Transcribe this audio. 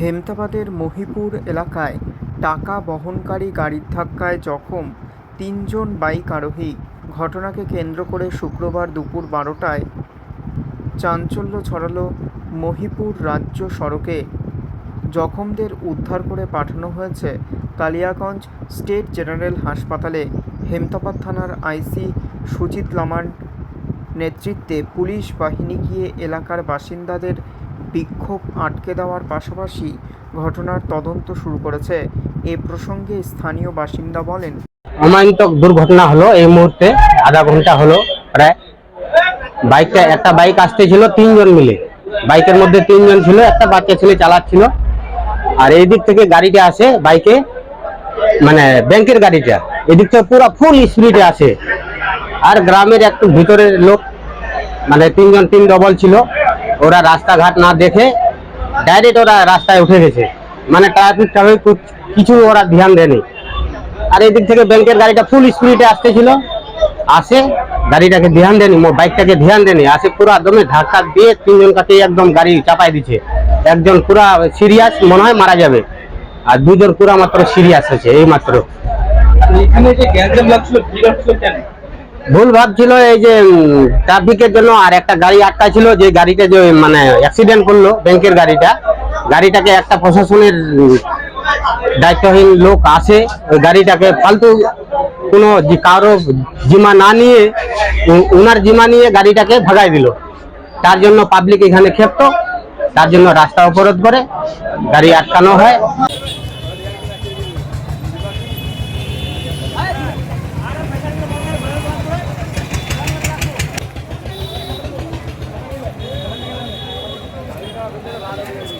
হেমতাবাদের মহিপুর এলাকায় টাকা বহনকারী গাড়ির ধাক্কায় জখম তিনজন বাইক আরোহী। ঘটনাকে কেন্দ্র করে শুক্রবার দুপুর বারোটায় চাঞ্চল্য ছড়ালো মহিপুর রাজ্য সড়কে। জখমদের উদ্ধার করে পাঠানো হয়েছে কালিয়াগঞ্জ স্টেট জেনারেল হাসপাতালে। হেমতাবাদ থানার আইসি সুজিত লামান নেতৃত্বে পুলিশ বাহিনী গিয়ে এলাকার বাসিন্দাদের বিক্ষোভ আটকে দেওয়ার পাশাপাশি ঘটনার তদন্ত শুরু করেছে। এ প্রসঙ্গে স্থানীয় বাসিন্দা বলেন অমায়ন্তক দুর্ঘটনা হলো এই মুহূর্তে, আধা ঘণ্টা হলো প্রায়। বাইকটা, একটা বাইক আসতেছিল তিনজন মিলে। বাইকের মধ্যে তিনজন ছিল, একটা বাচ্চা ছেলে চালাচ্ছিল। আর এই দিক থেকে গাড়িটা আসে বাইকে মানে ব্যাংকের গাড়িটা। এদিক থেকে পুরো ফুল স্পিডে আসে। আর গ্রামের একটু ভিতরের লোক মানে তিনজন, তিন ডবল ছিল। ওরা রাস্তাঘাট না দেখে ডাইরেক্ট ওরা রাস্তায় উঠে গেছে। মানে ট্রাফিক ট্রাফিক কিছু ওরা ধ্যান দেয়নি। আর এদিক থেকে ব্যাংকের গাড়িটা ফুল স্পিডে আসতেছিল। আসে গাড়িটাকে ধ্যান দেয়নি বাইকটাকে ধ্যান দেয়নি। আসে পুরো দমে ধাক্কা দিয়ে তিনজন কাছে একদম গাড়ি চাপাই দিচ্ছে। একজন পুরা সিরিয়াস মনে হয় মারা যাবে। আর দুজন পুরা মাত্র সিরিয়াস আছে এই মাত্র এখানে যে গ্যাঞ্জাম লাগছিল, ভিড় হচ্ছিল কেন? ভুল ভাবছিল এই যে ট্রাফিকের জন্য, আর একটা গাড়ি আটকা ছিল যে গাড়িটা যে মানে অ্যাক্সিডেন্ট করল, ব্যাংকের গাড়িটা। গাড়িটাকে একটা প্রশাসনের দায়িত্বহীন লোক আসে ওই গাড়িটাকে ফালতু কোনো কারও জিমা না নিয়ে উনার জিমা নিয়ে গাড়িটাকে ভাগাই দিল। তার জন্য পাবলিক এখানে ক্ষেপ্ত, তার জন্য রাস্তা অবরোধ করে, গাড়ি আটকানো হয়। Gracias.